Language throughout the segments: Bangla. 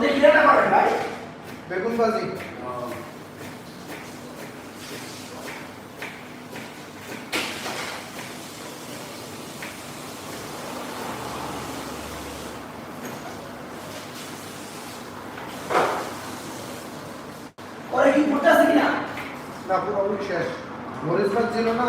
কি রান্না করেন ভাই? বেগুন ভাজি ওরে কি করতে আছে কিনা না পুরোপুরি শেষ মরিচ ভাত ছিল না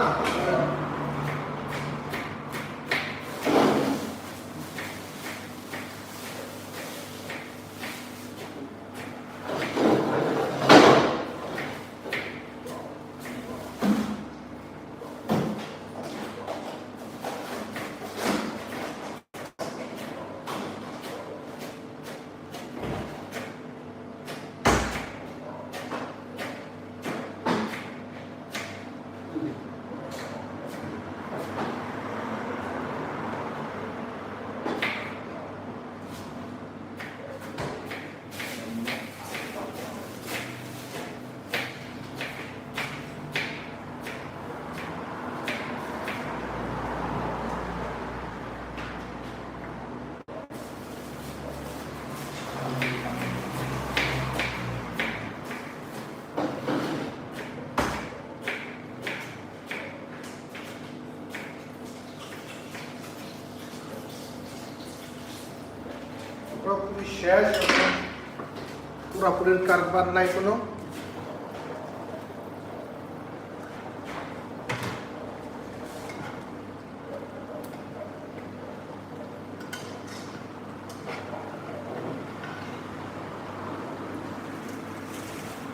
পুরোপুরি শেষ এখন পুরাপুরির কারবার নাই কোনো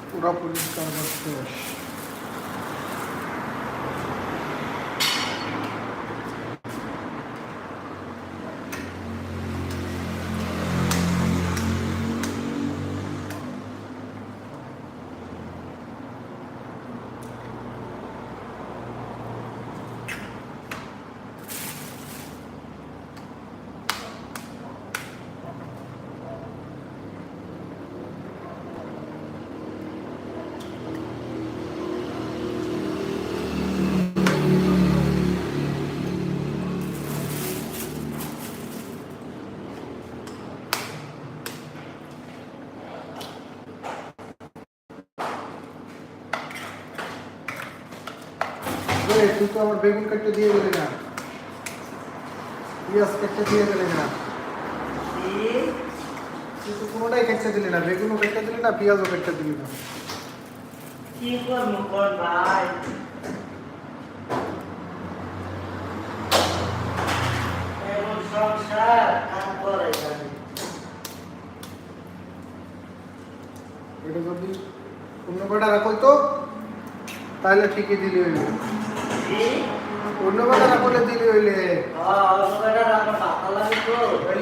পুরাপুরি কারবার শেষ তুই তো আমার বেগুন কেটে দিয়ে গেলি না। পেঁয়াজ কেটে দিয়ে গেলি না। তুই তো কোনোটাই কেটে দিলি না বেগুনও কেটে দিলি না পেঁয়াজও কেটে দিলি না। কি করব কর ভাই? সংসার কাম করে এটা যদি অন্য বেটা রাখই তো তাহলে ঠিকই দিলি হইলে। কি অন্য বেটা বলে দিলি হইলে।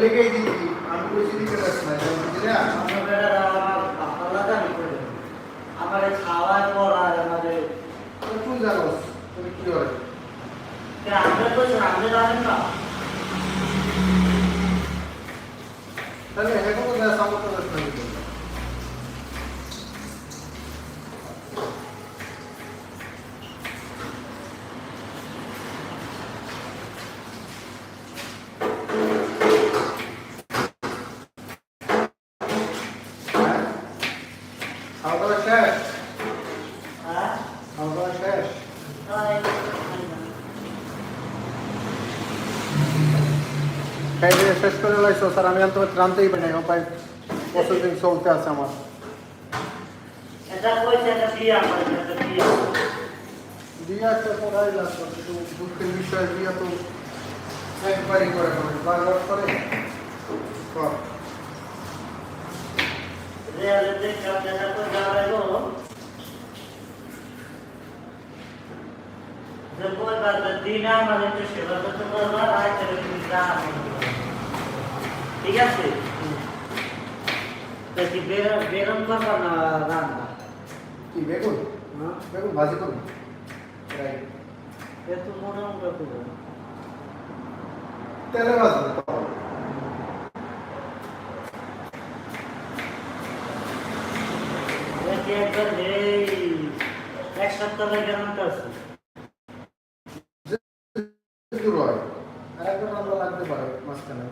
লেগেই দিবি আমি বেশি দিতে পারছি না? আমার খাওয়ায় পড়ায় আমাদের তুই জানোস তুমি কি হয়? আমরা তো সামনে জানেন না তাহলে এখন তো দেয় সামর্থ্য দেশ না দিতে। হ্যাঁ? খাওয়া দাওয়া শেষ হ্যাঁ খাওয়া দাওয়া শেষ তাই খাই দিয়ে শেষ করে লাইছো স্যার আমি আর তোমার জানতেই পারি না ভাই দিন চলতে আছে আমার দিয়া তো পড়াই লাগতো কিন্তু দুঃখের বিষয় দিয়া তো একবারই করে করে বারবার করে কর। রেলে দেখে দেখা তো যাবে গো যে বই বাদ দিন আমাদের তো সেবা করতে পারব রাত থেকে তুমি যা ঠিক আছে তো কি বেরম করবা না রান্না কি বেগুন হ্যাঁ বেগুন ভাজি করুন রাইট এ তো মনে মনে করব তেলে ভাজবো এক সপ্তাহ লাগে হয় লাগতে পারে মাঝখানে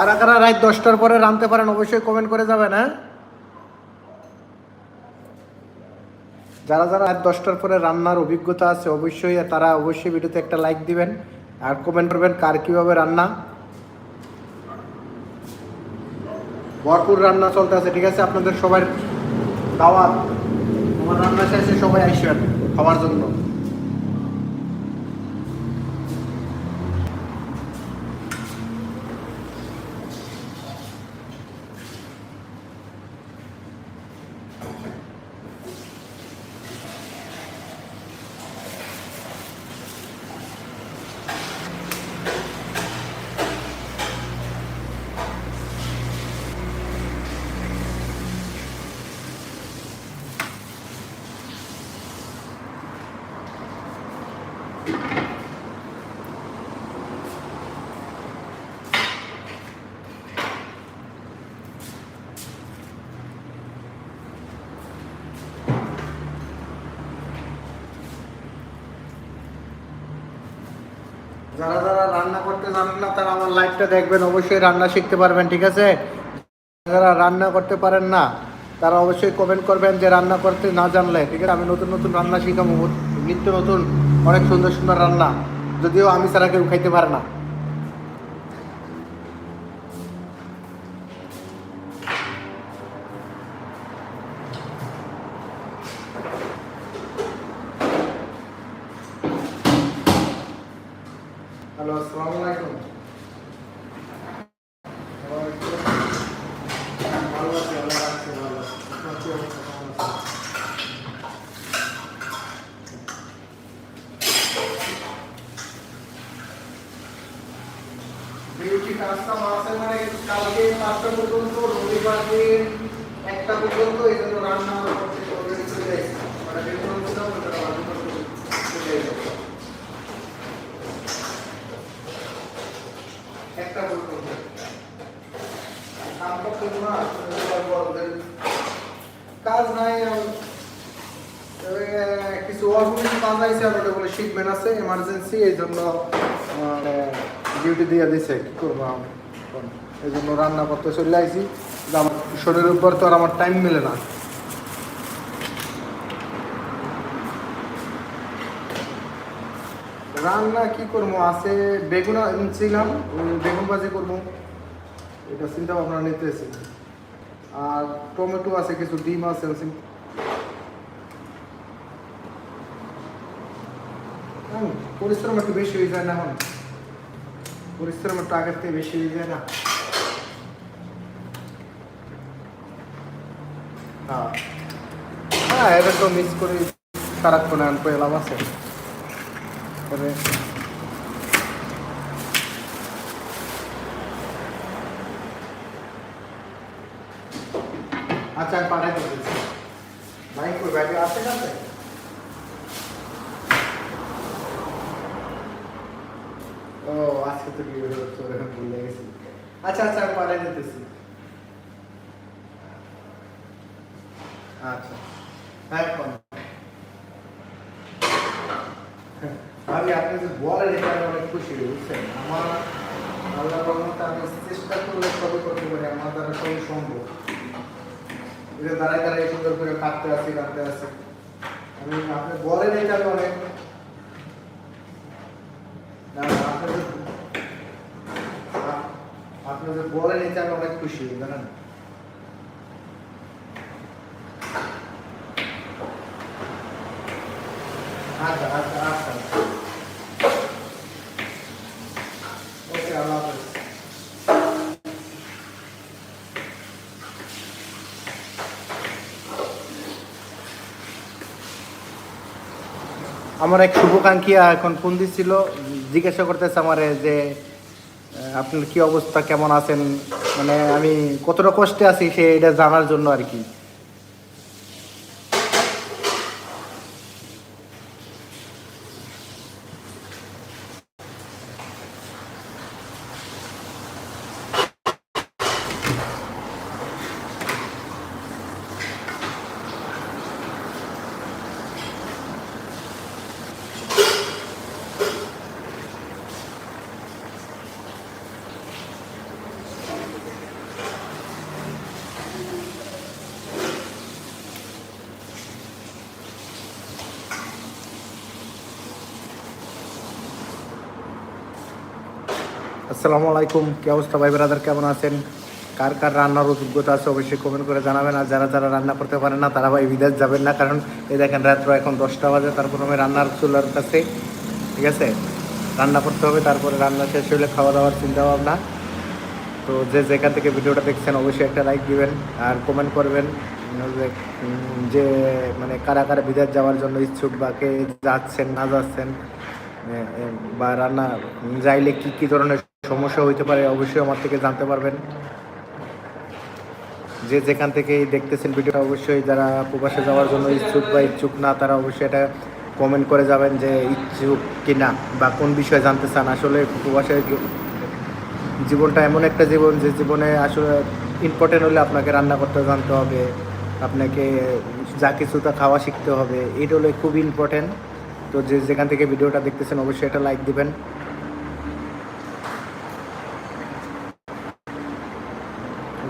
কারা কারা রাত দশটার পরে রাঁধতে পারেন অবশ্যই কমেন্ট করে যাবেন হ্যাঁ? যারা যারা রাত দশটার পরে রান্নার অভিজ্ঞতা আছে, অবশ্যই তারা অবশ্যই ভিডিওতে একটা লাইক দিবেন আর কমেন্ট করবেন কার কীভাবে রান্না। ভরপুর রান্না চলতে আছে, ঠিক আছে? আপনাদের সবার দাওয়াত, আমার রান্না শেষে সবাই আসবেন খাওয়ার জন্য যারা যারা রান্না করতে জানেন না, তারা আমার লাইভটা দেখবেন, অবশ্যই রান্না শিখতে পারবেন, ঠিক আছে? যারা রান্না করতে পারেন না, তারা অবশ্যই কমেন্ট করবেন যে রান্না করতে না জানলে, ঠিক আছে? আমি নতুন নতুন রান্না শিখাবো, নিত্য নতুন, অনেক সুন্দর সুন্দর রান্না, যদিও আমি ছাড়া কেউ খাইতে পারে না হ্যালো আসসালামু আলাইকুম ভালো আছি আল্লাহ রাখছে ভালো আপনার কি অবস্থা কেমন আছেন? ডিউটি কাজটা আছে মানে কালকে পাঁচটা পর্যন্ত রবিবার একটা পর্যন্ত এই জন্য রান্না মানে কাজ নাই কিছু আর ওটা বলে শিখবেন আছে এমার্জেন্সি এই জন্য ডিউটি দিয়ে দিছে, কি করব এই জন্য রান্না করতে চলে আইছি। শরীরের উপর তো আর আমার টাইম মেলে না। রান্না কি করব? আছে বেগুন ওই বেগুন ভাজি করব। এটা চিন্তা ভাবনা নিতেছি। আর টমেটো আছে, কিছু ডিম আছে আনছি। পরিশ্রম একটু বেশি হয়ে যায় না এখন। পরিশ্রম একটু আগের থেকে বেশি হয়ে যায় না। হ্যাঁ এটা তো মিস করি, সারাক্ষণ আনতে এলাম আছে। আচ্ছা পাঠাই ব্যাগে আছে ও, আজকে তো ওরা ভুলে আচ্ছা আচ্ছা আমি পাঠাই দিতেছি। আচ্ছা বলেন, এটা অনেক খুশি, বুঝছেন? আমার চেষ্টা করলে আমার সুন্দর করে আসি আমি, আপনি বলেন, এটা অনেক যে বলেন, এটা আমি অনেক খুশি, জানেন আচ্ছা আচ্ছা আচ্ছা ওকে আল্লাহ হাফেজ আমার এক শুভাকাঙ্ক্ষী এখন ফোন দিচ্ছিল জিজ্ঞাসা করতেছে আমারে যে আপনার কি অবস্থা, কেমন আছেন? মানে আমি কতটা কষ্টে আছি সে এটা জানার জন্য আর কি। আসসালামু আলাইকুম। কি অবস্থা ভাই ব্রাদার কেমন আছেন? কার কার রান্নার অভিজ্ঞতা আছে অবশ্যই কমেন্ট করে জানাবেন। আর যারা যারা রান্না করতে পারেন না তারা ভাই বিদেশ যাবেন না। কারণ এই দেখেন রাত্র এখন দশটা বাজে তারপর আমি রান্নার চুলার কাছে ঠিক আছে? রান্না করতে হবে তারপরে রান্না শেষ হলে খাওয়া দাওয়ার চিন্তা ভাবনা তো যে যেখান থেকে ভিডিওটা দেখছেন অবশ্যই একটা লাইক দিবেন আর কমেন্ট করবেন। যে, মানে কারা কারা বিদেশ যাওয়ার জন্য ইচ্ছুক বা কে যাচ্ছেন না যাচ্ছেন বা রান্না যাইলে কি কি ধরনের সমস্যা হইতে পারে, অবশ্যই আমার থেকে জানতে পারবেন। যে যেখান থেকে দেখতেছেন ভিডিওটা, অবশ্যই যারা প্রবাসে যাওয়ার জন্য ইচ্ছুক বা ইচ্ছুক না, তারা অবশ্যই এটা কমেন্ট করে যাবেন যে ইচ্ছুক কি না বা কোন বিষয়ে জানতে চান। আসলে প্রবাসে জীবনটা এমন একটা জীবন যে জীবনে আসলে ইম্পর্টেন্ট হলে আপনাকে রান্না করতে জানতে হবে, আপনাকে যা কিছু তা খাওয়া শিখতে হবে, এটা হলে খুব ইম্পর্টেন্ট তো যে যেখান থেকে ভিডিওটা দেখতেছেন, অবশ্যই এটা লাইক দিবেন।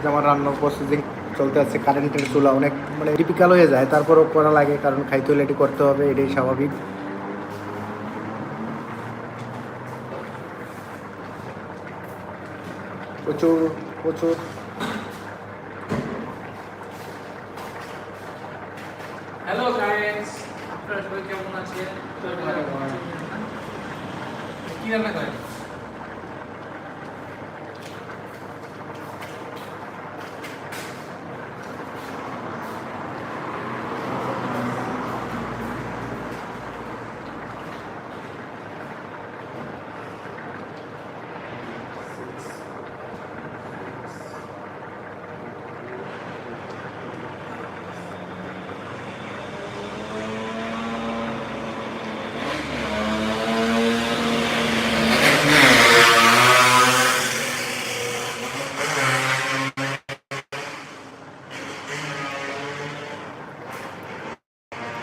এই যে আমার রান্নার প্রসেসিং চলতে আছে কারেন্টের চুলা অনেক মানে টিপিক্যাল হয়ে যায় তারপরও করা লাগে কারণ খাইতে হলে এটি করতে হবে এটাই স্বাভাবিক। প্রচুর প্রচুর। হ্যালো গাইস আপনারা সবাই কেমন আছেন? কি রান্না করেন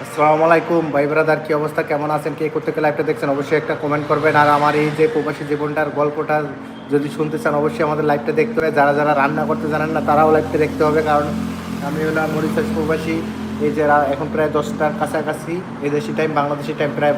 আসসালামু আলাইকুম ভাই ব্রাদার, কী অবস্থা? কেমন আছেন? কে করতে গেলে লাইভটা দেখছেন অবশ্যই একটা কমেন্ট করবেন। আর আমার এই যে প্রবাসী জীবনটার গল্পটা যদি শুনতে চান, অবশ্যই আমাদের লাইভটা দেখতে হবে। যারা যারা রান্না করতে জানেন না, তারাও লাইভটা দেখতে হবে। কারণ আমি হলাম মরিচাস প্রবাসী। এই যে এখন প্রায় দশটার কাছাকাছি। এদেশি দেশি টাইম বাংলাদেশি টাইম প্রায়